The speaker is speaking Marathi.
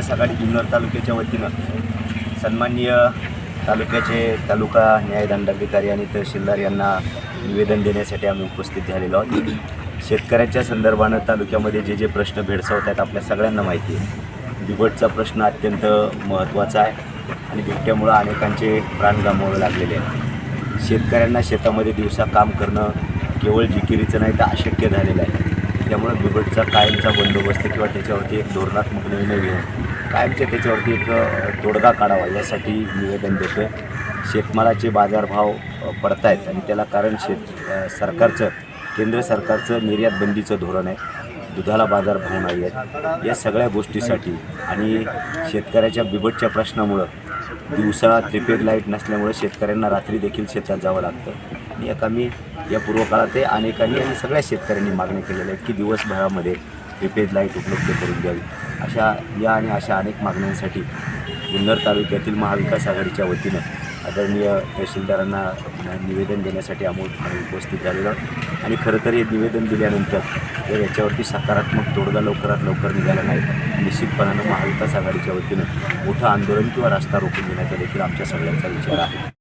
महाविकास आघाडी जुन्नर तालुक्याच्या वतीनं सन्माननीय तालुक्याचे तालुका न्यायदंडाधिकारी आणि तहसीलदार यांना निवेदन देण्यासाठी आम्ही उपस्थित झालेलो आहोत. शेतकऱ्यांच्या संदर्भानं तालुक्यामध्ये जे जे प्रश्न भेडसावत आहेत आपल्या सगळ्यांना माहिती आहे. बिबटचा प्रश्न अत्यंत महत्त्वाचा आहे आणि बिबट्यामुळं अनेकांचे प्राण गमावे लागलेले आहेत. शेतकऱ्यांना शेतामध्ये दिवसा काम करणं केवळ जिकिरीचं नाही तर अशक्य झालेलं आहे. त्यामुळं बिबटचा कायमचा बंदोबस्त किंवा त्याच्यावरती एक धोरणात्मक निर्णय घेऊन कायमचे त्याच्यावरती एक तोडगा काढावा यासाठी निवेदन देतो आहे शेतमालाचे बाजारभाव पडत आहेत आणि त्याला कारण शेत सरकारचं केंद्र सरकारचं निर्यात बंदीचं धोरण आहे. दुधाला बाजारभाव नाही आहेत. या सगळ्या गोष्टीसाठी आणि शेतकऱ्याच्या बिबटच्या प्रश्नामुळं दिवसा त्रिपेड लाइट नसल्यामुळे शेतकऱ्यांना रात्री देखील शेतात जावं लागतं. आणि एक आम्ही या पूर्वकाळात हे अनेकांनी आणि सगळ्या शेतकऱ्यांनी मागणी केलेल्या आहेत की दिवसभरामध्ये प्रिपेड लाइट उपलब्ध करून द्यावी. अशा या आणि अशा अनेक मागण्यांसाठी जुन्नर तालुक्यातील महाविकास आघाडीच्या वतीनं आदरणीय तहसीलदारांना निवेदन देण्यासाठी आम्ही आम्ही उपस्थित झालेलो आणि खरं तर हे निवेदन दिल्यानंतर जर याच्यावरती सकारात्मक तोडगा लवकरात लवकर निघाला नाही निश्चितपणानं महाविकास आघाडीच्या वतीनं मोठं आंदोलन किंवा रास्ता रोखून घेण्याचा देखील आमच्या सगळ्यांचा विचार आहे.